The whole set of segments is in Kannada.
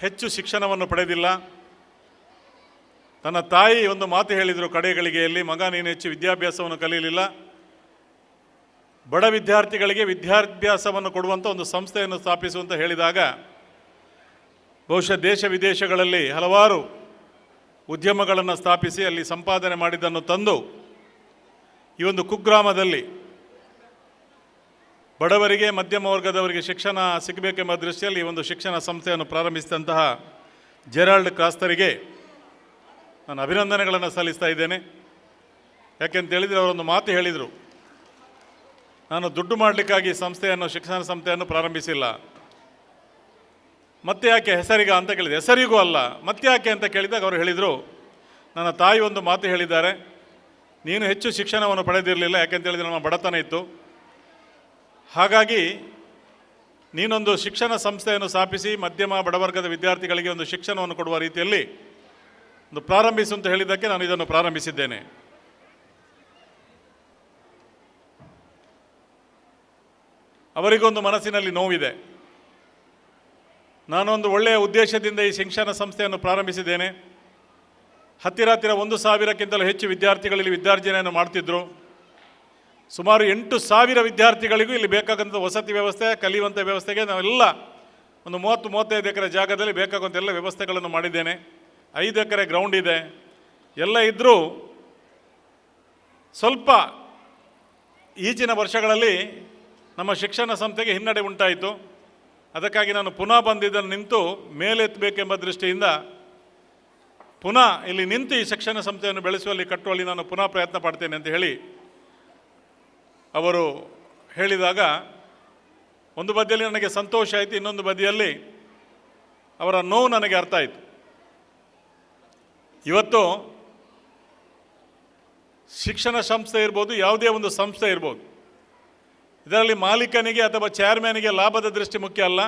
ಹೆಚ್ಚು ಶಿಕ್ಷಣವನ್ನು ಪಡೆದಿಲ್ಲ. ತನ್ನ ತಾಯಿ ಒಂದು ಮಾತು ಹೇಳಿದರು ಕಡೆಗಳಿಗೆಯಲ್ಲಿ ಮಗ, ನೀನು ಹೆಚ್ಚು ವಿದ್ಯಾಭ್ಯಾಸವನ್ನು ಕಲಿಯಲಿಲ್ಲ. ಬಡ ವಿದ್ಯಾರ್ಥಿಗಳಿಗೆ ವಿದ್ಯಾಭ್ಯಾಸವನ್ನು ಕೊಡುವಂಥ ಒಂದು ಸಂಸ್ಥೆಯನ್ನು ಸ್ಥಾಪಿಸುವಂತ ಹೇಳಿದಾಗ, ಬಹುಶಃ ದೇಶ ವಿದೇಶಗಳಲ್ಲಿ ಹಲವಾರು ಉದ್ಯಮಗಳನ್ನು ಸ್ಥಾಪಿಸಿ ಅಲ್ಲಿ ಸಂಪಾದನೆ ಮಾಡಿದ್ದನ್ನು ತಂದು, ಈ ಒಂದು ಕುಗ್ರಾಮದಲ್ಲಿ ಬಡವರಿಗೆ, ಮಧ್ಯಮ ವರ್ಗದವರಿಗೆ ಶಿಕ್ಷಣ ಸಿಗಬೇಕೆಂಬ ದೃಷ್ಟಿಯಲ್ಲಿ ಒಂದು ಶಿಕ್ಷಣ ಸಂಸ್ಥೆಯನ್ನು ಪ್ರಾರಂಭಿಸಿದಂತಹ ಜೆರಾಲ್ಡ್ ಕ್ರಾಸ್ತರಿಗೆ ನಾನು ಅಭಿನಂದನೆಗಳನ್ನು ಸಲ್ಲಿಸ್ತಾ ಇದ್ದೇನೆ. ಯಾಕೆಂತೇಳಿದರೆ ಅವರೊಂದು ಮಾತು ಹೇಳಿದರು. ನಾನು ದುಡ್ಡು ಮಾಡಲಿಕ್ಕಾಗಿ ಸಂಸ್ಥೆಯನ್ನು, ಶಿಕ್ಷಣ ಸಂಸ್ಥೆಯನ್ನು ಪ್ರಾರಂಭಿಸಿಲ್ಲ. ಮತ್ತೆ ಯಾಕೆ ಹೆಸರಿಗ ಅಂತ ಕೇಳಿದೆ. ಹೆಸರಿಗೂ ಅಲ್ಲ, ಮತ್ತೆ ಯಾಕೆ ಅಂತ ಕೇಳಿದಾಗ ಅವರು ಹೇಳಿದರು, ನನ್ನ ತಾಯಿ ಒಂದು ಮಾತು ಹೇಳಿದ್ದಾರೆ, ನೀನು ಹೆಚ್ಚು ಶಿಕ್ಷಣವನ್ನು ಪಡೆದಿರಲಿಲ್ಲ ಯಾಕೆಂತ ಹೇಳಿದರೆ ನಮ್ಮ ಬಡತನ ಇತ್ತು. ಹಾಗಾಗಿ ನೀನೊಂದು ಶಿಕ್ಷಣ ಸಂಸ್ಥೆಯನ್ನು ಸ್ಥಾಪಿಸಿ ಮಧ್ಯಮ ಬಡವರ್ಗದ ವಿದ್ಯಾರ್ಥಿಗಳಿಗೆ ಒಂದು ಶಿಕ್ಷಣವನ್ನು ಕೊಡುವ ರೀತಿಯಲ್ಲಿ ಒಂದು ಪ್ರಾರಂಭಿಸು ಅಂತ ಹೇಳಿದ್ದಕ್ಕೆ ನಾನು ಇದನ್ನು ಪ್ರಾರಂಭಿಸಿದ್ದೇನೆ. ಅವರಿಗೊಂದು ಮನಸ್ಸಿನಲ್ಲಿ ನೋವಿದೆ. ನಾನೊಂದು ಒಳ್ಳೆಯ ಉದ್ದೇಶದಿಂದ ಈ ಶಿಕ್ಷಣ ಸಂಸ್ಥೆಯನ್ನು ಪ್ರಾರಂಭಿಸಿದ್ದೇನೆ. ಹತ್ತಿರ ಹತ್ತಿರ ಒಂದು ಸಾವಿರಕ್ಕಿಂತಲೂ ಹೆಚ್ಚು ವಿದ್ಯಾರ್ಥಿಗಳಲ್ಲಿ ವಿದ್ಯಾರ್ಜನೆಯನ್ನು ಮಾಡ್ತಿದ್ರು. ಸುಮಾರು ಎಂಟು ಸಾವಿರ ವಿದ್ಯಾರ್ಥಿಗಳಿಗೂ ಇಲ್ಲಿ ಬೇಕಾಗಂಥ ವಸತಿ ವ್ಯವಸ್ಥೆ, ಕಲಿಯುವಂಥ ವ್ಯವಸ್ಥೆಗೆ ನಾವೆಲ್ಲ ಒಂದು ಮೂವತ್ತು, ಮೂವತ್ತೈದು ಎಕರೆ ಜಾಗದಲ್ಲಿ ಬೇಕಾಗುವಂಥ ಎಲ್ಲ ವ್ಯವಸ್ಥೆಗಳನ್ನು ಮಾಡಿದ್ದೇನೆ. ಐದು ಎಕರೆ ಗ್ರೌಂಡ್ ಇದೆ. ಎಲ್ಲ ಇದ್ದರೂ ಸ್ವಲ್ಪ ಈಚಿನ ವರ್ಷಗಳಲ್ಲಿ ನಮ್ಮ ಶಿಕ್ಷಣ ಸಂಸ್ಥೆಗೆ ಹಿನ್ನಡೆ ಉಂಟಾಯಿತು. ಅದಕ್ಕಾಗಿ ನಾನು ಪುನಃ ಬಂದಿದ್ದನ್ನು ನಿಂತು ಮೇಲೆತ್ತಬೇಕೆಂಬ ದೃಷ್ಟಿಯಿಂದ ಪುನಃ ಇಲ್ಲಿ ನಿಂತು ಈ ಶಿಕ್ಷಣ ಸಂಸ್ಥೆಯನ್ನು ಬೆಳೆಸುವಲ್ಲಿ ಕಟ್ಟುವಲ್ಲಿ ನಾನು ಪುನಃ ಪ್ರಯತ್ನ ಪಡ್ತೇನೆ ಅಂತ ಹೇಳಿ ಅವರು ಹೇಳಿದಾಗ, ಒಂದು ಬದಿಯಲ್ಲಿ ನನಗೆ ಸಂತೋಷ ಆಯಿತು, ಇನ್ನೊಂದು ಬದಿಯಲ್ಲಿ ಅವರ ನೋವು ನನಗೆ ಅರ್ಥ ಆಯಿತು. ಇವತ್ತು ಶಿಕ್ಷಣ ಸಂಸ್ಥೆ ಇರ್ಬೋದು, ಯಾವುದೇ ಒಂದು ಸಂಸ್ಥೆ ಇರ್ಬೋದು, ಇದರಲ್ಲಿ ಮಾಲೀಕನಿಗೆ ಅಥವಾ ಚೇರ್ಮನಿಗೆ ಲಾಭದ ದೃಷ್ಟಿ ಮುಖ್ಯ ಅಲ್ಲ.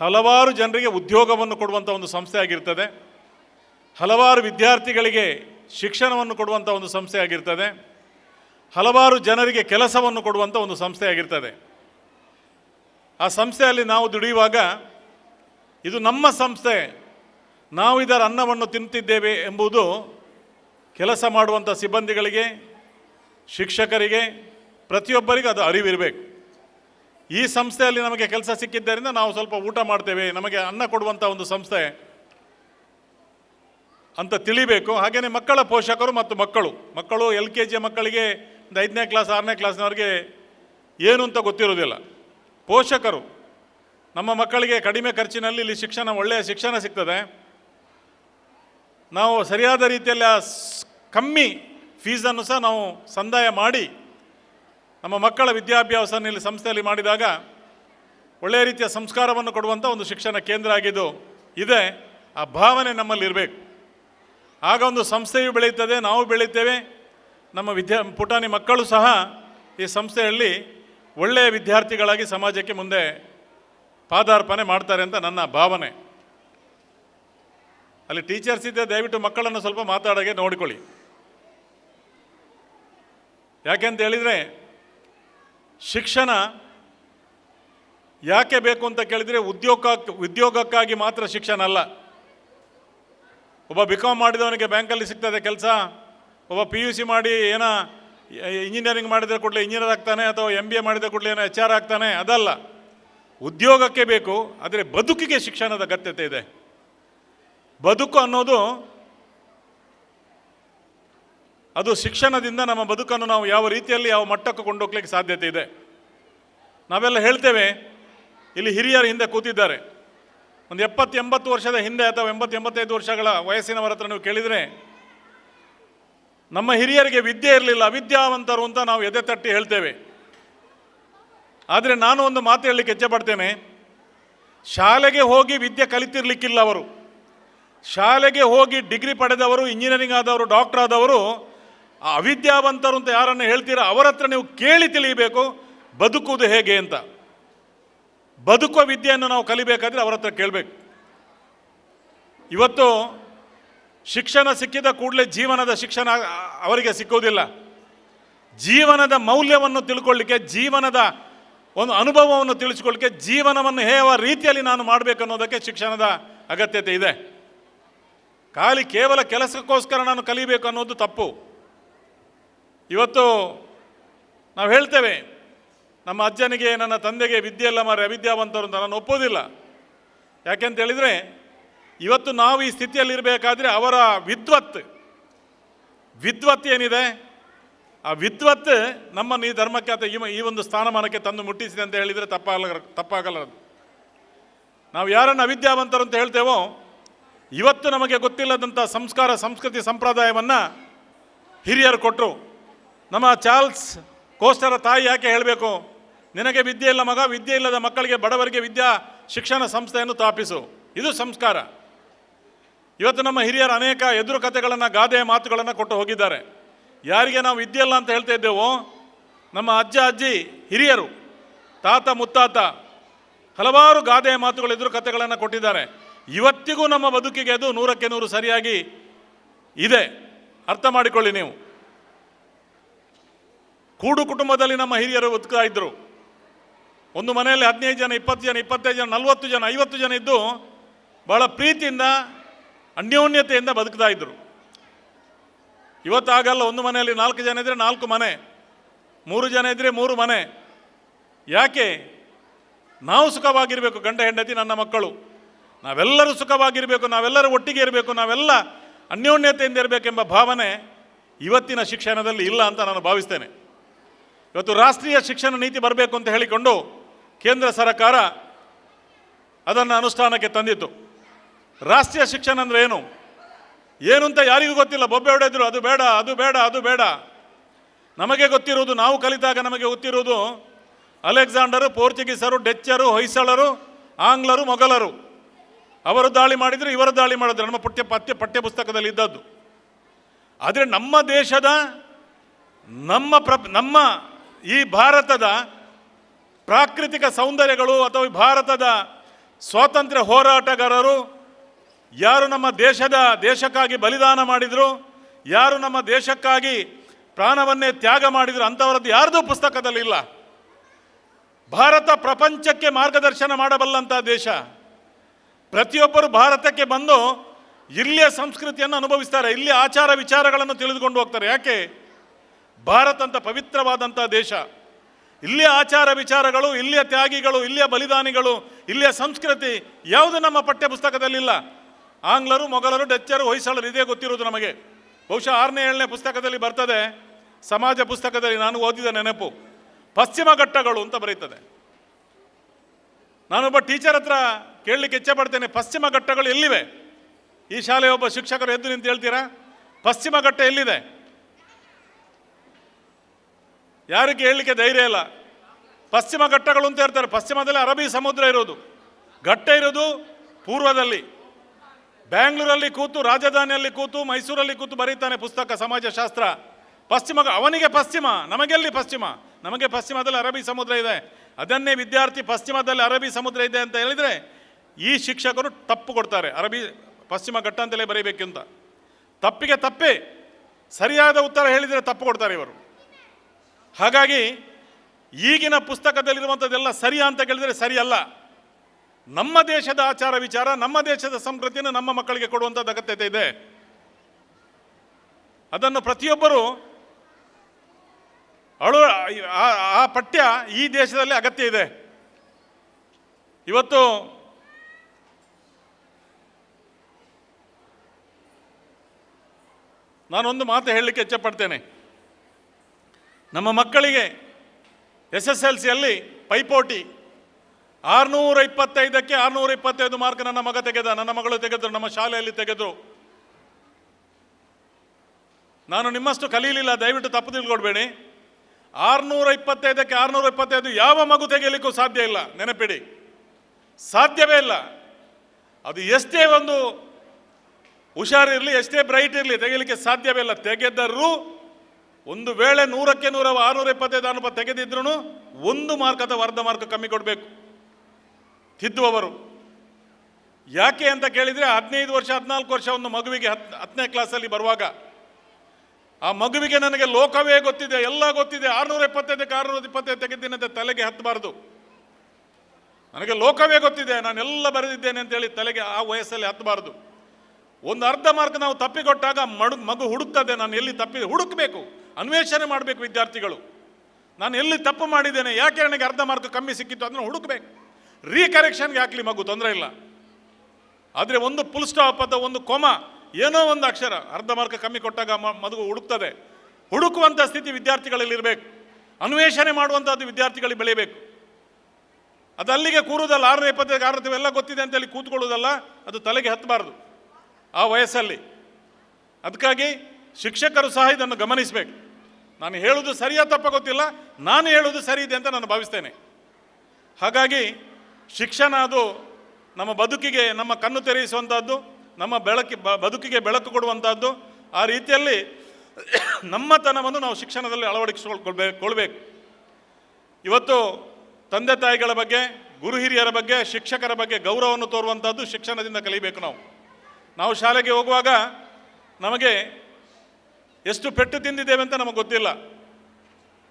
ಹಲವಾರು ಜನರಿಗೆ ಉದ್ಯೋಗವನ್ನು ಕೊಡುವಂಥ ಒಂದು ಸಂಸ್ಥೆ ಆಗಿರ್ತದೆ. ಹಲವಾರು ವಿದ್ಯಾರ್ಥಿಗಳಿಗೆ ಶಿಕ್ಷಣವನ್ನು ಕೊಡುವಂಥ ಒಂದು ಸಂಸ್ಥೆ ಆಗಿರ್ತದೆ. ಹಲವಾರು ಜನರಿಗೆ ಕೆಲಸವನ್ನು ಕೊಡುವಂಥ ಒಂದು ಸಂಸ್ಥೆಯಾಗಿರ್ತದೆ ಆ ಸಂಸ್ಥೆಯಲ್ಲಿ ನಾವು ದುಡಿಯುವಾಗ, ಇದು ನಮ್ಮ ಸಂಸ್ಥೆ, ನಾವು ಇದರ ಅನ್ನವನ್ನು ತಿಂತಿದ್ದೇವೆ ಎಂಬುದು ಕೆಲಸ ಮಾಡುವಂಥ ಸಿಬ್ಬಂದಿಗಳಿಗೆ, ಶಿಕ್ಷಕರಿಗೆ, ಪ್ರತಿಯೊಬ್ಬರಿಗೂ ಅದು ಅರಿವಿರಬೇಕು. ಈ ಸಂಸ್ಥೆಯಲ್ಲಿ ನಮಗೆ ಕೆಲಸ ಸಿಕ್ಕಿದ್ದರಿಂದ ನಾವು ಸ್ವಲ್ಪ ಊಟ ಮಾಡ್ತೇವೆ, ನಮಗೆ ಅನ್ನ ಕೊಡುವಂಥ ಒಂದು ಸಂಸ್ಥೆ ಅಂತ ತಿಳಿಬೇಕು. ಹಾಗೆಯೇ ಮಕ್ಕಳ ಪೋಷಕರು ಮತ್ತು ಮಕ್ಕಳು ಮಕ್ಕಳು ಎಲ್ ಕೆ ಜಿಯ ಮಕ್ಕಳಿಗೆ ಒಂದು ಐದನೇ ಕ್ಲಾಸ್ ಆರನೇ ಕ್ಲಾಸ್ನವ್ರಿಗೆ ಏನು ಅಂತ ಗೊತ್ತಿರೋದಿಲ್ಲ ಪೋಷಕರು, ನಮ್ಮ ಮಕ್ಕಳಿಗೆ ಕಡಿಮೆ ಖರ್ಚಿನಲ್ಲಿ ಇಲ್ಲಿ ಶಿಕ್ಷಣ, ಒಳ್ಳೆಯ ಶಿಕ್ಷಣ ಸಿಗ್ತದೆ. ನಾವು ಸರಿಯಾದ ರೀತಿಯಲ್ಲಿ ಆ ಕಮ್ಮಿ ಫೀಸನ್ನು ಸಹ ನಾವು ಸಂದಾಯ ಮಾಡಿ, ನಮ್ಮ ಮಕ್ಕಳ ವಿದ್ಯಾಭ್ಯಾಸ ಇಲ್ಲಿ ಸಂಸ್ಥೆಯಲ್ಲಿ ಮಾಡಿದಾಗ ಒಳ್ಳೆಯ ರೀತಿಯ ಸಂಸ್ಕಾರವನ್ನು ಕೊಡುವಂಥ ಒಂದು ಶಿಕ್ಷಣ ಕೇಂದ್ರ ಆಗಿದ್ದು, ಇದೆ. ಆ ಭಾವನೆ ನಮ್ಮಲ್ಲಿ ಇರಬೇಕು. ಆಗ ಒಂದು ಸಂಸ್ಥೆಯು ಬೆಳೆಯುತ್ತದೆ, ನಾವು ಬೆಳೆಯುತ್ತೇವೆ. ನಮ್ಮ ವಿದ್ಯಾ ಪುಟಾಣಿ ಮಕ್ಕಳು ಸಹ ಈ ಸಂಸ್ಥೆಯಲ್ಲಿ ಒಳ್ಳೆಯ ವಿದ್ಯಾರ್ಥಿಗಳಾಗಿ ಸಮಾಜಕ್ಕೆ ಮುಂದೆ ಪಾದಾರ್ಪಣೆ ಮಾಡ್ತಾರೆ ಅಂತ ನನ್ನ ಭಾವನೆ. ಅಲ್ಲಿ ಟೀಚರ್ಸ್ ಇದ್ದರೆ ದಯವಿಟ್ಟು ಮಕ್ಕಳನ್ನು ಸ್ವಲ್ಪ ಮಾತಾಡೋಕೆ ನೋಡಿಕೊಳ್ಳಿ. ಯಾಕೆಂತ ಹೇಳಿದರೆ, ಶಿಕ್ಷಣ ಯಾಕೆ ಬೇಕು ಅಂತ ಕೇಳಿದರೆ ಉದ್ಯೋಗ ಉದ್ಯೋಗಕ್ಕಾಗಿ ಮಾತ್ರ ಶಿಕ್ಷಣ ಅಲ್ಲ. ಒಬ್ಬ ಬಿ ಕಾಮ್ ಮಾಡಿದವನಿಗೆ ಬ್ಯಾಂಕಲ್ಲಿ ಸಿಗ್ತದೆ ಕೆಲಸ ಒಬ್ಬ ಪಿ ಯು ಸಿ ಮಾಡಿ ಏನೋ ಇಂಜಿನಿಯರಿಂಗ್ ಮಾಡಿದ್ರೆ ಕೂಡಲೇ ಇಂಜಿನಿಯರ್ ಆಗ್ತಾನೆ ಅಥವಾ ಎಂ ಬಿ ಎ ಮಾಡಿದ ಕೂಡಲೇ ಏನೋ ಎಚ್ ಆರ್ ಆಗ್ತಾನೆ, ಅದಲ್ಲ. ಉದ್ಯೋಗಕ್ಕೆ ಬೇಕು, ಆದರೆ ಬದುಕಿಗೆ ಶಿಕ್ಷಣದ ಅಗತ್ಯತೆ ಇದೆ. ಬದುಕು ಅನ್ನೋದು ಅದು ಶಿಕ್ಷಣದಿಂದ ನಮ್ಮ ಬದುಕನ್ನು ನಾವು ಯಾವ ರೀತಿಯಲ್ಲಿ ಯಾವ ಮಟ್ಟಕ್ಕೆ ಕೊಂಡೋಗ್ಲಿಕ್ಕೆ ಸಾಧ್ಯತೆ ಇದೆ. ನಾವೆಲ್ಲ ಹೇಳ್ತೇವೆ, ಇಲ್ಲಿ ಹಿರಿಯರು ಹಿಂದೆ ಕೂತಿದ್ದಾರೆ. ಒಂದು ಎಪ್ಪತ್ತು ಎಂಬತ್ತು ವರ್ಷದ ಹಿಂದೆ ಅಥವಾ ಎಂಬತ್ತು ಎಂಬತ್ತೈದು ವರ್ಷಗಳ ವಯಸ್ಸಿನವರ ಹತ್ರ ನೀವು ಕೇಳಿದರೆ ನಮ್ಮ ಹಿರಿಯರಿಗೆ ವಿದ್ಯೆ ಇರಲಿಲ್ಲ, ಅವಿದ್ಯಾವಂತರು ಅಂತ ನಾವು ಎದೆ ತಟ್ಟಿ ಹೇಳ್ತೇವೆ. ಆದರೆ ನಾನು ಒಂದು ಮಾತು ಹೇಳಲಿಕ್ಕೆ ಹೆಜ್ಜೆ ಪಡ್ತೇನೆ ಶಾಲೆಗೆ ಹೋಗಿ ವಿದ್ಯೆ ಕಲಿತಿರ್ಲಿಕ್ಕಿಲ್ಲ ಅವರು. ಶಾಲೆಗೆ ಹೋಗಿ ಡಿಗ್ರಿ ಪಡೆದವರು, ಇಂಜಿನಿಯರಿಂಗ್ ಆದವರು, ಡಾಕ್ಟರ್ ಆದವರು, ಆ ಅವಿದ್ಯಾವಂತರು ಅಂತ ಯಾರನ್ನು ಹೇಳ್ತೀರಾ? ಅವರ ಹತ್ರ ನೀವು ಕೇಳಿ ತಿಳಿಯಬೇಕು ಬದುಕುವುದು ಹೇಗೆ ಅಂತ. ಬದುಕುವ ವಿದ್ಯೆಯನ್ನು ನಾವು ಕಲಿಬೇಕಾದ್ರೆ ಅವರ ಹತ್ರ ಕೇಳಬೇಕು. ಇವತ್ತು ಶಿಕ್ಷಣ ಸಿಕ್ಕಿದ ಕೂಡಲೇ ಜೀವನದ ಶಿಕ್ಷಣ ಅವರಿಗೆ ಸಿಕ್ಕುವುದಿಲ್ಲ. ಜೀವನದ ಮೌಲ್ಯವನ್ನು ತಿಳ್ಕೊಳ್ಳಿಕ್ಕೆ, ಜೀವನದ ಒಂದು ಅನುಭವವನ್ನು ತಿಳಿಸ್ಕೊಳ್ಳಿಕ್ಕೆ, ಜೀವನವನ್ನು ಯಾವ ರೀತಿಯಲ್ಲಿ ನಾನು ಮಾಡಬೇಕು ಅನ್ನೋದಕ್ಕೆ ಶಿಕ್ಷಣದ ಅಗತ್ಯತೆ ಇದೆ. ಖಾಲಿ ಕೇವಲ ಕೆಲಸಕ್ಕೋಸ್ಕರ ನಾನು ಕಲಿಬೇಕು ಅನ್ನೋದು ತಪ್ಪು. ಇವತ್ತು ನಾವು ಹೇಳ್ತೇವೆ, ನಮ್ಮ ಅಜ್ಜನಿಗೆ, ನನ್ನ ತಂದೆಗೆ ವಿದ್ಯೆ ಇಲ್ಲ ಮಾರೆ ಅವಿದ್ಯಾವಂತರು ಅಂತ ನಾನು ಒಪ್ಪೋದಿಲ್ಲ ಯಾಕೆಂತ ಹೇಳಿದರೆ ಇವತ್ತು ನಾವು ಈ ಸ್ಥಿತಿಯಲ್ಲಿ ಇರಬೇಕಾದ್ರೆ ಅವರ ವಿದ್ವತ್. ವಿದ್ವತ್ ಏನಿದೆ? ಆ ವಿದ್ವತ್ ನಮ್ಮನ್ನು ಈ ಧರ್ಮಕ್ಕೆ ಅಥವಾ ಈ ಒಂದು ಸ್ಥಾನಮಾನಕ್ಕೆ ತಂದು ಮುಟ್ಟಿಸಿದೆ ಅಂತ ಹೇಳಿದರೆ ತಪ್ಪಾಗಲ್ಲ ತಪ್ಪಾಗಲ್ಲ ನಾವು ಯಾರನ್ನು ಅವಿದ್ಯಾವಂತರು ಅಂತ ಹೇಳ್ತೇವೋ, ಇವತ್ತು ನಮಗೆ ಗೊತ್ತಿಲ್ಲದಂಥ ಸಂಸ್ಕಾರ, ಸಂಸ್ಕೃತಿ, ಸಂಪ್ರದಾಯವನ್ನು ಹಿರಿಯರು ಕೊಟ್ಟರು ನಮ್ಮ ಚಾರ್ಲ್ಸ್ ಕೋಸ್ಟರ ತಾಯಿ ಯಾಕೆ ಹೇಳಬೇಕು? ನಿನಗೆ ವಿದ್ಯೆ ಇಲ್ಲ ಮಗ, ವಿದ್ಯೆ ಇಲ್ಲದ ಮಕ್ಕಳಿಗೆ ಬಡವರಿಗೆ ವಿದ್ಯಾ ಶಿಕ್ಷಣ ಸಂಸ್ಥೆಯನ್ನು ಸ್ಥಾಪಿಸು. ಇದು ಸಂಸ್ಕಾರ. ಇವತ್ತು ನಮ್ಮ ಹಿರಿಯರು ಅನೇಕ ಎದುರು ಕಥೆಗಳನ್ನು ಗಾದೆಯ ಮಾತುಗಳನ್ನು ಕೊಟ್ಟು ಹೋಗಿದ್ದಾರೆ. ಯಾರಿಗೆ ನಾವು ವಿದ್ಯೆ ಇಲ್ಲ ಅಂತ ಹೇಳ್ತಾ ಇದ್ದೇವೋ, ನಮ್ಮ ಅಜ್ಜ, ಅಜ್ಜಿ, ಹಿರಿಯರು, ತಾತ, ಮುತ್ತಾತ, ಹಲವಾರು ಗಾದೆಯ ಮಾತುಗಳು, ಎದುರು ಕಥೆಗಳನ್ನು ಕೊಟ್ಟಿದ್ದಾರೆ. ಇವತ್ತಿಗೂ ನಮ್ಮ ಬದುಕಿಗೆ ಅದು ನೂರಕ್ಕೆ ನೂರು ಸರಿಯಾಗಿ ಇದೆ. ಅರ್ಥ ಮಾಡಿಕೊಳ್ಳಿ ನೀವು. ಕೂಡು ಕುಟುಂಬದಲ್ಲಿ ನಮ್ಮ ಹಿರಿಯರು ಬದುಕ್ತಾ ಇದ್ದರು ಒಂದು ಮನೆಯಲ್ಲಿ ಹದಿನೈದು ಜನ, ಇಪ್ಪತ್ತು ಜನ, ಇಪ್ಪತ್ತೈದು ಜನ, ನಲವತ್ತು ಜನ, ಐವತ್ತು ಜನ ಇದ್ದು ಬಹಳ ಪ್ರೀತಿಯಿಂದ ಅನ್ಯೋನ್ಯತೆಯಿಂದ ಬದುಕ್ತಾ ಇದ್ದರು ಇವತ್ತಾಗಲ್ಲ ಒಂದು ಮನೆಯಲ್ಲಿ ನಾಲ್ಕು ಜನ ಇದ್ದರೆ ನಾಲ್ಕು ಮನೆ, ಮೂರು ಜನ ಇದ್ದರೆ ಮೂರು ಮನೆ. ಯಾಕೆ? ನಾವು ಸುಖವಾಗಿರಬೇಕು, ಗಂಡ ಹೆಂಡತಿ ನನ್ನ ಮಕ್ಕಳು. ನಾವೆಲ್ಲರೂ ಸುಖವಾಗಿರಬೇಕು, ನಾವೆಲ್ಲರೂ ಒಟ್ಟಿಗೆ ಇರಬೇಕು, ನಾವೆಲ್ಲ ಅನ್ಯೋನ್ಯತೆಯಿಂದ ಇರಬೇಕೆಂಬ ಭಾವನೆ ಇವತ್ತಿನ ಶಿಕ್ಷಣದಲ್ಲಿ ಇಲ್ಲ ಅಂತ ನಾನು ಭಾವಿಸ್ತೇನೆ. ಇವತ್ತು ರಾಷ್ಟ್ರೀಯ ಶಿಕ್ಷಣ ನೀತಿ ಬರಬೇಕು ಅಂತ ಹೇಳಿಕೊಂಡು ಕೇಂದ್ರ ಸರ್ಕಾರ ಅದನ್ನು ಅನುಷ್ಠಾನಕ್ಕೆ ತಂದಿತ್ತು. ರಾಷ್ಟ್ರೀಯ ಶಿಕ್ಷಣ ಅಂದ್ರೆ ಏನು? ಏನು ಅಂತ ಯಾರಿಗೂ ಗೊತ್ತಿಲ್ಲ. ಬೊಬ್ಬೆ ಹೊಡೆದ್ರು, ಅದು ಬೇಡ ಅದು ಬೇಡ ಅದು ಬೇಡ. ನಮಗೆ ಗೊತ್ತಿರುವುದು, ನಾವು ಕಲಿತಾಗ ನಮಗೆ ಗೊತ್ತಿರುವುದು ಅಲೆಕ್ಸಾಂಡರು, ಪೋರ್ಚುಗೀಸರು, ಡೆಚ್ಚರು, ಹೊಯ್ಸಳರು, ಆಂಗ್ಲರು, ಮೊಘಲರು. ಅವರು ದಾಳಿ ಮಾಡಿದ್ರು, ಇವರು ದಾಳಿ ಮಾಡಿದ್ರು. ನಮ್ಮ ಪಠ್ಯ ಪಠ್ಯ ಪಠ್ಯ ಪುಸ್ತಕದಲ್ಲಿ ಇದ್ದದ್ದು. ಆದರೆ ನಮ್ಮ ದೇಶದ, ನಮ್ಮ ಪ್ರ, ನಮ್ಮ ಈ ಭಾರತದ ಪ್ರಾಕೃತಿಕ ಸೌಂದರ್ಯಗಳು ಅಥವಾ ಭಾರತದ ಸ್ವಾತಂತ್ರ್ಯ ಹೋರಾಟಗಾರರು ಯಾರು ನಮ್ಮ ದೇಶದ ದೇಶಕ್ಕಾಗಿ ಬಲಿದಾನ ಮಾಡಿದರು, ಯಾರು ನಮ್ಮ ದೇಶಕ್ಕಾಗಿ ಪ್ರಾಣವನ್ನೇ ತ್ಯಾಗ ಮಾಡಿದರು ಅಂಥವರದ್ದು ಯಾರ್ದು ಪುಸ್ತಕದಲ್ಲಿ ಇಲ್ಲ. ಭಾರತ ಪ್ರಪಂಚಕ್ಕೆ ಮಾರ್ಗದರ್ಶನ ಮಾಡಬಲ್ಲಂಥ ದೇಶ. ಪ್ರತಿಯೊಬ್ಬರು ಭಾರತಕ್ಕೆ ಬಂದು ಇಲ್ಲಿಯ ಸಂಸ್ಕೃತಿಯನ್ನು ಅನುಭವಿಸ್ತಾರೆ, ಇಲ್ಲಿ ಆಚಾರ ವಿಚಾರಗಳನ್ನು ತಿಳಿದುಕೊಂಡು ಹೋಗ್ತಾರೆ. ಯಾಕೆ? ಭಾರತ ಅಂತ ಪವಿತ್ರವಾದಂಥ ದೇಶ. ಇಲ್ಲಿಯ ಆಚಾರ ವಿಚಾರಗಳು, ಇಲ್ಲಿಯ ತ್ಯಾಗಿಗಳು, ಇಲ್ಲಿಯ ಬಲಿದಾನಿಗಳು, ಇಲ್ಲಿಯ ಸಂಸ್ಕೃತಿ ಯಾವುದು ನಮ್ಮ ಪಠ್ಯ ಪುಸ್ತಕದಲ್ಲಿಲ್ಲ ಆಂಗ್ಲರು, ಮೊಘಲರು, ಡಚ್ಚರು, ಹೊಯ್ಸಳರು, ಇದೇ ಗೊತ್ತಿರೋದು ನಮಗೆ. ಬಹುಶಃ ಆರನೇ ಏಳನೇ ಪುಸ್ತಕದಲ್ಲಿ ಬರ್ತದೆ, ಸಮಾಜ ಪುಸ್ತಕದಲ್ಲಿ ನಾನು ಓದಿದ ನೆನಪು. ಪಶ್ಚಿಮ ಘಟ್ಟಗಳು ಅಂತ ಬರೀತದೆ. ನಾನೊಬ್ಬ ಟೀಚರ್ ಹತ್ರ ಕೇಳಲಿಕ್ಕೆ ಇಚ್ಛೆ ಪಡ್ತೇನೆ ಪಶ್ಚಿಮ ಘಟ್ಟಗಳು ಎಲ್ಲಿವೆ? ಈ ಶಾಲೆಯ ಒಬ್ಬ ಶಿಕ್ಷಕರು ಎದ್ದು ನಿಂತು ಹೇಳ್ತೀರಾ? ಪಶ್ಚಿಮ ಘಟ್ಟ ಎಲ್ಲಿದೆ? ಯಾರಿಗೆ ಹೇಳಲಿಕ್ಕೆ ಧೈರ್ಯ ಇಲ್ಲ. ಪಶ್ಚಿಮ ಘಟ್ಟಗಳು ಅಂತ ಹೇಳ್ತಾರೆ. ಪಶ್ಚಿಮದಲ್ಲಿ ಅರಬ್ಬಿ ಸಮುದ್ರ ಇರೋದು. ಘಟ್ಟ ಇರೋದು ಪೂರ್ವದಲ್ಲಿ. ಬ್ಯಾಂಗ್ಳೂರಲ್ಲಿ ಕೂತು, ರಾಜಧಾನಿಯಲ್ಲಿ ಕೂತು, ಮೈಸೂರಲ್ಲಿ ಕೂತು ಬರೀತಾನೆ ಪುಸ್ತಕ, ಸಮಾಜಶಾಸ್ತ್ರ. ಪಶ್ಚಿಮ ಅವನಿಗೆ ಪಶ್ಚಿಮ, ನಮಗೆಲ್ಲಿ ಪಶ್ಚಿಮ? ನಮಗೆ ಪಶ್ಚಿಮದಲ್ಲಿ ಅರಬಿ ಸಮುದ್ರ ಇದೆ. ಅದನ್ನೇ ವಿದ್ಯಾರ್ಥಿ ಪಶ್ಚಿಮದಲ್ಲಿ ಅರಬಿ ಸಮುದ್ರ ಇದೆ ಅಂತ ಹೇಳಿದರೆ ಈ ಶಿಕ್ಷಕರು ತಪ್ಪು ಕೊಡ್ತಾರೆ. ಅರಬಿ ಪಶ್ಚಿಮ ಘಟ್ಟ ಅಂತಲೇ ಅಂತ ತಪ್ಪಿಗೆ ತಪ್ಪೇ. ಸರಿಯಾದ ಉತ್ತರ ಹೇಳಿದರೆ ತಪ್ಪು ಕೊಡ್ತಾರೆ ಇವರು. ಹಾಗಾಗಿ ಈಗಿನ ಪುಸ್ತಕದಲ್ಲಿರುವಂಥದ್ದೆಲ್ಲ ಸರಿಯಾ ಅಂತ ಕೇಳಿದರೆ ಸರಿಯಲ್ಲ. ನಮ್ಮ ದೇಶದ ಆಚಾರ ವಿಚಾರ, ನಮ್ಮ ದೇಶದ ಸಂಸ್ಕೃತಿಯನ್ನು ನಮ್ಮ ಮಕ್ಕಳಿಗೆ ಕೊಡುವಂಥದ್ದು ಅಗತ್ಯತೆ ಇದೆ. ಅದನ್ನು ಪ್ರತಿಯೊಬ್ಬರು ಅಳು, ಆ- ಪಠ್ಯ ಈ ದೇಶದಲ್ಲಿ ಅಗತ್ಯ ಇದೆ. ಇವತ್ತು ನಾನೊಂದು ಮಾತು ಹೇಳಲಿಕ್ಕೆ ಇಚ್ಛಪಡ್ತೇನೆ. ನಮ್ಮ ಮಕ್ಕಳಿಗೆ ಎಸ್ ಎಸ್ ಎಲ್ ಸಿಯಲ್ಲಿ ಪೈಪೋಟಿ ಆರುನೂರ ಇಪ್ಪತ್ತೈದಕ್ಕೆ ಆರುನೂರ ಇಪ್ಪತ್ತೈದು ಮಾರ್ಕ್ ನನ್ನ ಮಗ ತೆಗೆದ, ನನ್ನ ಮಗಳು ತೆಗೆದರು, ನಮ್ಮ ಶಾಲೆಯಲ್ಲಿ ತೆಗೆದರು. ನಾನು ನಿಮ್ಮಷ್ಟು ಕಲೀಲಿಲ್ಲ, ದಯವಿಟ್ಟು ತಪ್ಪು ತಿಳ್ಕೊಡ್ಬೇಡಿ ಆರುನೂರ ಇಪ್ಪತ್ತೈದಕ್ಕೆ ಆರುನೂರ ಇಪ್ಪತ್ತೈದು ಯಾವ ಮಗು ತೆಗೆಯಲಿಕ್ಕೂ ಸಾಧ್ಯ ಇಲ್ಲ, ನೆನಪಿಡಿ. ಸಾಧ್ಯವೇ ಇಲ್ಲ. ಅದು ಎಷ್ಟೇ ಒಂದು ಹುಷಾರಿರಲಿ ಎಷ್ಟೇ ಬ್ರೈಟ್ ಇರಲಿ, ತೆಗೆಯಲಿಕ್ಕೆ ಸಾಧ್ಯವೇ ಇಲ್ಲ. ತೆಗೆದರೂ ಒಂದು ವೇಳೆ ನೂರಕ್ಕೆ ನೂರ ಆರುನೂರ ಇಪ್ಪತ್ತೈದು ಅನುಪಾತ ತೆಗೆದಿದ್ರು ಒಂದು ಮಾರ್ಕ್ ಅಥವಾ ಅರ್ಧ ಮಾರ್ಕ್ ಕಮ್ಮಿ ಕೊಡಬೇಕು. ತಿದ್ದುವವರು. ಯಾಕೆ ಅಂತ ಕೇಳಿದರೆ ಹದಿನೈದು ವರ್ಷ, ಹದಿನಾಲ್ಕು ವರ್ಷ ಒಂದು ಮಗುವಿಗೆ ಹತ್, ಹತ್ತನೇ ಕ್ಲಾಸಲ್ಲಿ ಬರುವಾಗ, ಆ ಮಗುವಿಗೆ ನನಗೆ ಲೋಕವೇ ಗೊತ್ತಿದೆ, ಎಲ್ಲ ಗೊತ್ತಿದೆ. ಆರುನೂರ ಎಪ್ಪತ್ತೈದಕ್ಕೆ ಆರುನೂರ ಇಪ್ಪತ್ತೈದು ತೆಗೆದಿನಂತೆ ತಲೆಗೆ ಹತ್ತಬಾರ್ದು ನನಗೆ ಲೋಕವೇ ಗೊತ್ತಿದೆ, ನಾನೆಲ್ಲ ಬರೆದಿದ್ದೇನೆ ಅಂತೇಳಿ ತಲೆಗೆ ಆ ವಯಸ್ಸಲ್ಲಿ ಹತ್ತಬಾರ್ದು ಒಂದು ಅರ್ಧ ಮಾರ್ಕ್ ನಾವು ತಪ್ಪಿಕೊಟ್ಟಾಗ ಮಡು, ಮಗು ಹುಡುಕ್ತದೆ, ನಾನು ಎಲ್ಲಿ ತಪ್ಪಿದೆ? ಹುಡುಕಬೇಕು. ಅನ್ವೇಷಣೆ ಮಾಡಬೇಕು ವಿದ್ಯಾರ್ಥಿಗಳು. ನಾನು ಎಲ್ಲಿ ತಪ್ಪು ಮಾಡಿದ್ದೇನೆ? ಯಾಕೆ ನನಗೆ ಅರ್ಧ ಮಾರ್ಕ್ ಕಮ್ಮಿ ಸಿಕ್ಕಿತ್ತು? ಅದನ್ನು ಹುಡುಕಬೇಕು. ರೀಕರೆಕ್ಷನ್ಗೆ ಹಾಕಲಿ ಮಗು, ತೊಂದರೆ ಇಲ್ಲ. ಆದರೆ ಒಂದು ಫುಲ್ ಸ್ಟಾಪ್ ಅಥವಾ ಒಂದು ಕೊಮ, ಏನೋ ಒಂದು ಅಕ್ಷರ, ಅರ್ಧ ಮಾರ್ಕ ಕಮ್ಮಿ ಕೊಟ್ಟಾಗ ಮಗು ಹುಡುಕ್ತದೆ. ಹುಡುಕುವಂಥ ಸ್ಥಿತಿ ವಿದ್ಯಾರ್ಥಿಗಳಲ್ಲಿ ಇರಬೇಕು. ಅನ್ವೇಷಣೆ ಮಾಡುವಂಥದ್ದು ವಿದ್ಯಾರ್ಥಿಗಳಿಗೆ ಬೆಳೆಯಬೇಕು ಅದು ಅಲ್ಲಿಗೆ ಕೂರುವುದಲ್ಲ, ಆರನೇ, ಇಪ್ಪತ್ತೈದು ಆರು ಎಲ್ಲ ಗೊತ್ತಿದೆ ಅಂತೇಳಿ ಕೂತ್ಕೊಳ್ಳೋದಲ್ಲ ಅದು ತಲೆಗೆ ಹತ್ತಬಾರ್ದು ಆ ವಯಸ್ಸಲ್ಲಿ. ಅದಕ್ಕಾಗಿ ಶಿಕ್ಷಕರು ಸಹ ಇದನ್ನು ಗಮನಿಸಬೇಕು. ನಾನು ಹೇಳುವುದು ಸರಿಯಾ ತಪ್ಪ ಗೊತ್ತಿಲ್ಲ, ನಾನು ಹೇಳುವುದು ಸರಿ ಇದೆ ಅಂತ ನಾನು ಭಾವಿಸ್ತೇನೆ. ಹಾಗಾಗಿ ಶಿಕ್ಷಣ ಅದು ನಮ್ಮ ಬದುಕಿಗೆ, ನಮ್ಮ ಕಣ್ಣು ತೆರೆಯಿಸುವಂಥದ್ದು ನಮ್ಮ ಬೆಳಕಿ ಬದುಕಿಗೆ ಬೆಳಕು ಕೊಡುವಂಥದ್ದು ಆ ರೀತಿಯಲ್ಲಿ ನಮ್ಮತನವನ್ನು ನಾವು ಶಿಕ್ಷಣದಲ್ಲಿ ಅಳವಡಿಸಿಕೊಳ್ಬೇಕು ಕೊಳ್ಬೇಕು ಇವತ್ತು ತಂದೆ ತಾಯಿಗಳ ಬಗ್ಗೆ, ಗುರು ಹಿರಿಯರ ಬಗ್ಗೆ, ಶಿಕ್ಷಕರ ಬಗ್ಗೆ ಗೌರವವನ್ನು ತೋರುವಂಥದ್ದು ಶಿಕ್ಷಣದಿಂದ ಕಲಿಬೇಕು ನಾವು. ನಾವು ಶಾಲೆಗೆ ಹೋಗುವಾಗ ನಮಗೆ ಎಷ್ಟು ಪೆಟ್ಟು ತಿಂದಿದ್ದೇವೆ ಅಂತ ನಮಗೆ ಗೊತ್ತಿಲ್ಲ.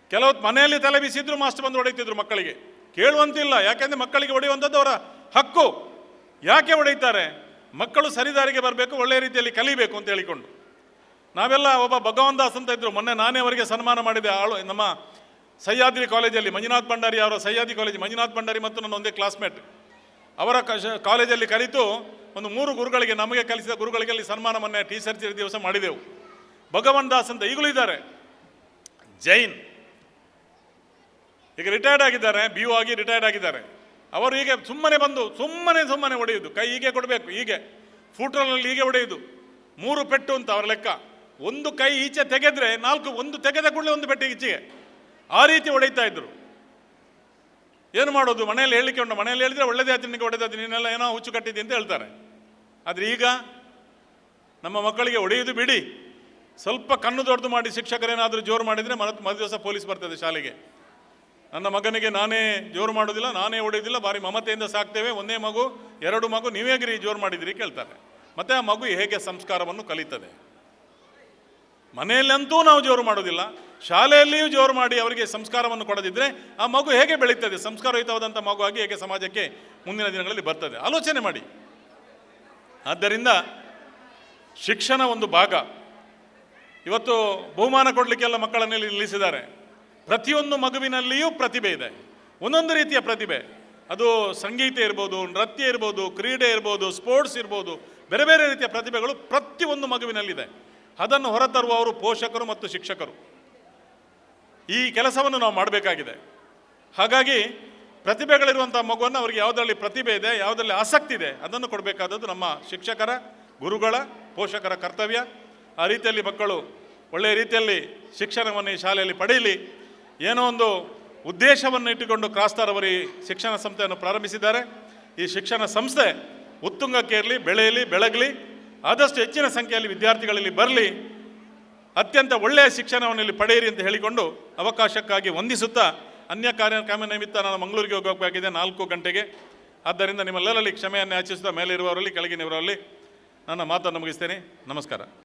ಕೆಲವು ಮನೆಯಲ್ಲಿ ತಲೆ ಬಿಸಿದ್ರು ಮಾಸ್ಟರ್ ಬಂದು ಹೊಡೆಯುತ್ತಿದ್ರು ಮಕ್ಕಳಿಗೆ. ಕೇಳುವಂತಿಲ್ಲ. ಯಾಕೆಂದರೆ ಮಕ್ಕಳಿಗೆ ಹೊಡೆಯುವಂಥದ್ದು ಅವರ ಹಕ್ಕು. ಯಾಕೆ ಹೊಡೆಯುತ್ತಾರೆ ಮಕ್ಕಳು ಸರಿದಾರಿಗೆ ಬರಬೇಕು ಒಳ್ಳೆಯ ರೀತಿಯಲ್ಲಿ ಕಲಿಬೇಕು ಅಂತ ಹೇಳಿಕೊಂಡು. ನಾವೆಲ್ಲ ಒಬ್ಬ ಭಗವಾನ್ ದಾಸ್ ಅಂತ ಇದ್ದರು ಮೊನ್ನೆ ನಾನೇ ಅವರಿಗೆ ಸನ್ಮಾನ ಮಾಡಿದೆ. ಆಳು, ನಮ್ಮ ಸಹ್ಯಾದ್ರಿ ಕಾಲೇಜಲ್ಲಿ, ಮಂಜುನಾಥ್ ಭಂಡಾರಿ ಅವರ ಸಹ್ಯಾದ್ರಿ ಕಾಲೇಜ್, ಮಂಜುನಾಥ್ ಭಂಡಾರಿ ಮತ್ತು ನನ್ನ ಒಂದೇ ಕ್ಲಾಸ್ಮೇಟ್. ಅವರ ಕಾಲೇಜಲ್ಲಿ ಕಲಿತು ಒಂದು ಮೂರು ಗುರುಗಳಿಗೆ, ನಮಗೆ ಕಲಿಸಿದ ಗುರುಗಳಿಗೆ ಅಲ್ಲಿ ಸನ್ಮಾನ ಮೊನ್ನೆ ಟೀಚರ್ ದಿವಸ ಮಾಡಿದೆವು. ಭಗವಾನ್ ದಾಸ್ ಅಂತ ಈಗಲೂ ಇದ್ದಾರೆ. ಜೈನ್. ಈಗ ರಿಟೈರ್ಡ್ ಆಗಿದ್ದಾರೆ ಬಿ ಯು ಆಗಿ ರಿಟೈರ್ಡ್ ಆಗಿದ್ದಾರೆ. ಅವರು ಹೀಗೆ ಸುಮ್ಮನೆ ಬಂದು, ಸುಮ್ಮನೆ ಸುಮ್ಮನೆ ಹೊಡೆಯುವುದು ಕೈ ಹೀಗೆ ಕೊಡಬೇಕು, ಹೀಗೆ. ಫೂಟ್ರಲ್ಲಿ ಹೀಗೆ ಹೊಡೆಯುವುದು ಮೂರು ಪೆಟ್ಟು ಅಂತ ಅವರ ಲೆಕ್ಕ. ಒಂದು ಕೈ ಈಚೆ ತೆಗೆದ್ರೆ, ನಾಲ್ಕು, ಒಂದು ತೆಗೆದ ಕೂಡಲೇ ಒಂದು ಪೆಟ್ಟಿಗೆ ಈಚೆಗೆ. ಆ ರೀತಿ ಹೊಡೆಯುತ್ತಾ ಇದ್ರು. ಏನು ಮಾಡೋದು? ಮನೆಯಲ್ಲಿ ಹೇಳಲಿಕ್ಕೆ ಉಂಟು. ಮನೆಯಲ್ಲಿ ಹೇಳಿದ್ರೆ ಒಳ್ಳೆದೇ ಆಯ್ತು, ನಿನಗೆ ಹೊಡೆದಾಯ್ತು ನೀನೆಲ್ಲ ಏನೋ ಹುಚ್ಚು ಕಟ್ಟಿದ್ದೆ ಅಂತ ಹೇಳ್ತಾರೆ. ಆದರೆ ಈಗ ನಮ್ಮ ಮಕ್ಕಳಿಗೆ ಹೊಡೆಯುವುದು ಬಿಡಿ. ಸ್ವಲ್ಪ ಕಣ್ಣು ದೊಡ್ಡದು ಮಾಡಿ ಶಿಕ್ಷಕರೇನಾದರೂ ಜೋರು ಮಾಡಿದರೆ ಮರ ಮರು ದಿವಸ ಪೊಲೀಸ್ ಬರ್ತದೆ ಶಾಲೆಗೆ. ನನ್ನ ಮಗನಿಗೆ ನಾನೇ ಜೋರು ಮಾಡೋದಿಲ್ಲ, ನಾನೇ ಹೊಡೆಯೋದಿಲ್ಲ ಭಾರಿ ಮಮತೆಯಿಂದ ಸಾಕ್ತೇವೆ, ಒಂದೇ ಮಗು, ಎರಡು ಮಗು ನೀವೇಗ್ರಿ ಜೋರು ಮಾಡಿದಿರಿ ಕೇಳ್ತಾರೆ. ಮತ್ತೆ ಆ ಮಗು ಹೇಗೆ ಸಂಸ್ಕಾರವನ್ನು ಕಲಿತದೆ? ಮನೆಯಲ್ಲಂತೂ ನಾವು ಜೋರು ಮಾಡೋದಿಲ್ಲ, ಶಾಲೆಯಲ್ಲಿಯೂ ಜೋರು ಮಾಡಿ ಅವರಿಗೆ ಸಂಸ್ಕಾರವನ್ನು ಕೊಡದಿದ್ದರೆ ಆ ಮಗು ಹೇಗೆ ಬೆಳೀತದೆ? ಸಂಸ್ಕಾರಯುತವಾದಂಥ ಮಗು ಆಗಿ ಹೇಗೆ ಸಮಾಜಕ್ಕೆ ಮುಂದಿನ ದಿನಗಳಲ್ಲಿ ಬರ್ತದೆ? ಆಲೋಚನೆ ಮಾಡಿ. ಆದ್ದರಿಂದ ಶಿಕ್ಷಣ ಒಂದು ಭಾಗ. ಇವತ್ತು ಬಹುಮಾನ ಕೊಡಲಿಕ್ಕೆಲ್ಲ ಮಕ್ಕಳನ್ನೆಲ್ಲಿ ನಿಲ್ಲಿಸಿದ್ದಾರೆ? ಪ್ರತಿಯೊಂದು ಮಗುವಿನಲ್ಲಿಯೂ ಪ್ರತಿಭೆ ಇದೆ. ಒಂದೊಂದು ರೀತಿಯ ಪ್ರತಿಭೆ. ಅದು ಸಂಗೀತ ಇರ್ಬೋದು, ನೃತ್ಯ ಇರ್ಬೋದು, ಕ್ರೀಡೆ ಇರ್ಬೋದು, ಸ್ಪೋರ್ಟ್ಸ್ ಇರ್ಬೋದು, ಬೇರೆ ಬೇರೆ ರೀತಿಯ ಪ್ರತಿಭೆಗಳು ಪ್ರತಿಯೊಂದು ಮಗುವಿನಲ್ಲಿದೆ. ಅದನ್ನು ಹೊರತರುವವರು ಪೋಷಕರು ಮತ್ತು ಶಿಕ್ಷಕರು. ಈ ಕೆಲಸವನ್ನು ನಾವು ಮಾಡಬೇಕಾಗಿದೆ. ಹಾಗಾಗಿ ಪ್ರತಿಭೆಗಳಿರುವಂಥ ಮಗುವನ್ನು ಅವರಿಗೆ ಯಾವುದರಲ್ಲಿ ಪ್ರತಿಭೆ ಇದೆ, ಯಾವುದರಲ್ಲಿ ಆಸಕ್ತಿ ಇದೆ, ಅದನ್ನು ಕೊಡಬೇಕಾದದ್ದು ನಮ್ಮ ಶಿಕ್ಷಕರ, ಗುರುಗಳ, ಪೋಷಕರ ಕರ್ತವ್ಯ. ಆ ರೀತಿಯಲ್ಲಿ ಮಕ್ಕಳು ಒಳ್ಳೆಯ ರೀತಿಯಲ್ಲಿ ಶಿಕ್ಷಣವನ್ನು ಈ ಶಾಲೆಯಲ್ಲಿ ಪಡೆಯಲಿ. ಏನೋ ಒಂದು ಉದ್ದೇಶವನ್ನು ಇಟ್ಟುಕೊಂಡು ಕ್ರಾಸ್ತಾರ್ ಅವರು ಈ ಶಿಕ್ಷಣ ಸಂಸ್ಥೆಯನ್ನು ಪ್ರಾರಂಭಿಸಿದ್ದಾರೆ. ಈ ಶಿಕ್ಷಣ ಸಂಸ್ಥೆ ಉತ್ತುಂಗಕ್ಕೇರಲಿ ಬೆಳೆಯಲಿ, ಬೆಳಗಲಿ, ಆದಷ್ಟು ಹೆಚ್ಚಿನ ಸಂಖ್ಯೆಯಲ್ಲಿ ವಿದ್ಯಾರ್ಥಿಗಳಲ್ಲಿ ಬರಲಿ, ಅತ್ಯಂತ ಒಳ್ಳೆಯ ಶಿಕ್ಷಣವನ್ನು ಇಲ್ಲಿ ಪಡೆಯಿರಿ ಅಂತ ಹೇಳಿಕೊಂಡು ಅವಕಾಶಕ್ಕಾಗಿ ವಂದಿಸುತ್ತಾ ಅನ್ಯ ಕಾರ್ಯಕ್ರಮ ನಿಮಿತ್ತ ನಾನು ಮಂಗಳೂರಿಗೆ ಹೋಗಬೇಕಾಗಿದೆ ನಾಲ್ಕು ಗಂಟೆಗೆ. ಆದ್ದರಿಂದ ನಿಮ್ಮೆಲ್ಲರಲ್ಲಿ ಕ್ಷಮೆಯನ್ನು ಯಾಚಿಸುತ್ತಾ ಮೇಲಿರುವವರಲ್ಲಿ, ಕೆಳಗಿನವರಲ್ಲಿ ನನ್ನ ಮಾತನ್ನು ಮುಗಿಸ್ತೇನೆ. ನಮಸ್ಕಾರ.